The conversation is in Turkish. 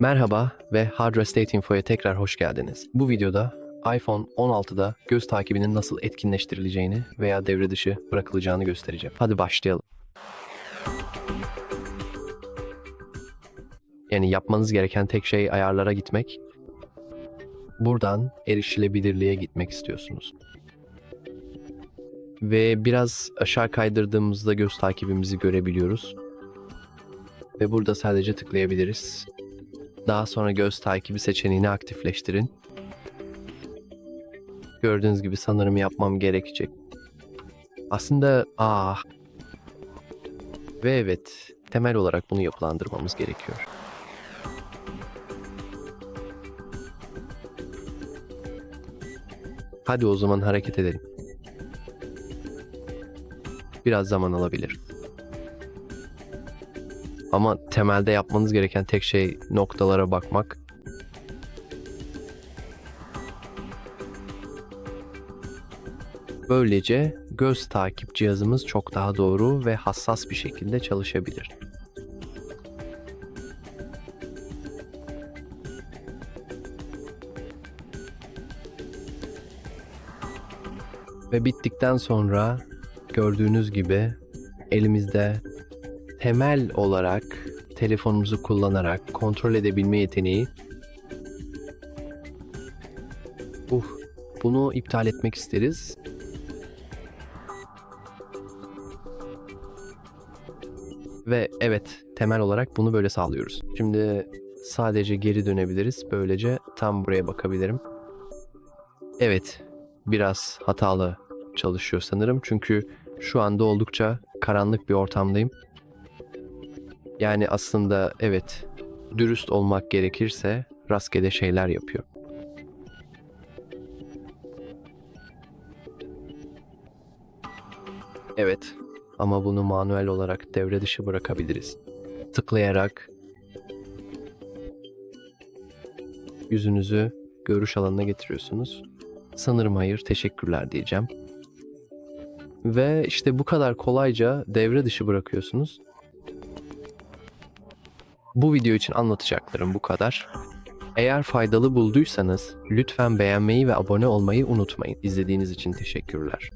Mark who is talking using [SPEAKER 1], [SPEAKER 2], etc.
[SPEAKER 1] Merhaba ve Hard Reset Info'ya tekrar hoş geldiniz. Bu videoda iPhone 16'da göz takibinin nasıl etkinleştirileceğini veya devre dışı bırakılacağını göstereceğim. Hadi başlayalım. Yani yapmanız gereken tek şey ayarlara gitmek. Buradan erişilebilirliğe gitmek istiyorsunuz. Ve biraz aşağı kaydırdığımızda göz takibimizi görebiliyoruz. Ve burada sadece tıklayabiliriz. Daha sonra göz takibi seçeneğini aktifleştirin. Gördüğünüz gibi sanırım yapmam gerekecek. Aslında ah. Ve evet, temel olarak bunu yapılandırmamız gerekiyor. Hadi o zaman hareket edelim. Biraz zaman alabilir. Ama temelde yapmanız gereken tek şey noktalara bakmak. Böylece göz takip cihazımız çok daha doğru ve hassas bir şekilde çalışabilir. Ve bittikten sonra gördüğünüz gibi elimizde temel olarak telefonumuzu kullanarak kontrol edebilme yeteneği. Uh, bunu iptal etmek isteriz. Ve evet, temel olarak bunu böyle sağlıyoruz. Şimdi sadece geri dönebiliriz. Böylece tam buraya bakabilirim. Evet, biraz hatalı çalışıyor sanırım. Çünkü şu anda oldukça karanlık bir ortamdayım. Yani aslında evet, dürüst olmak gerekirse rastgele şeyler yapıyor. Evet, ama bunu manuel olarak devre dışı bırakabiliriz. Tıklayarak yüzünüzü görüş alanına getiriyorsunuz. Sanırım hayır, teşekkürler diyeceğim. Ve işte bu kadar kolayca devre dışı bırakıyorsunuz. Bu video için anlatacaklarım bu kadar. Eğer faydalı bulduysanız lütfen beğenmeyi ve abone olmayı unutmayın. İzlediğiniz için teşekkürler.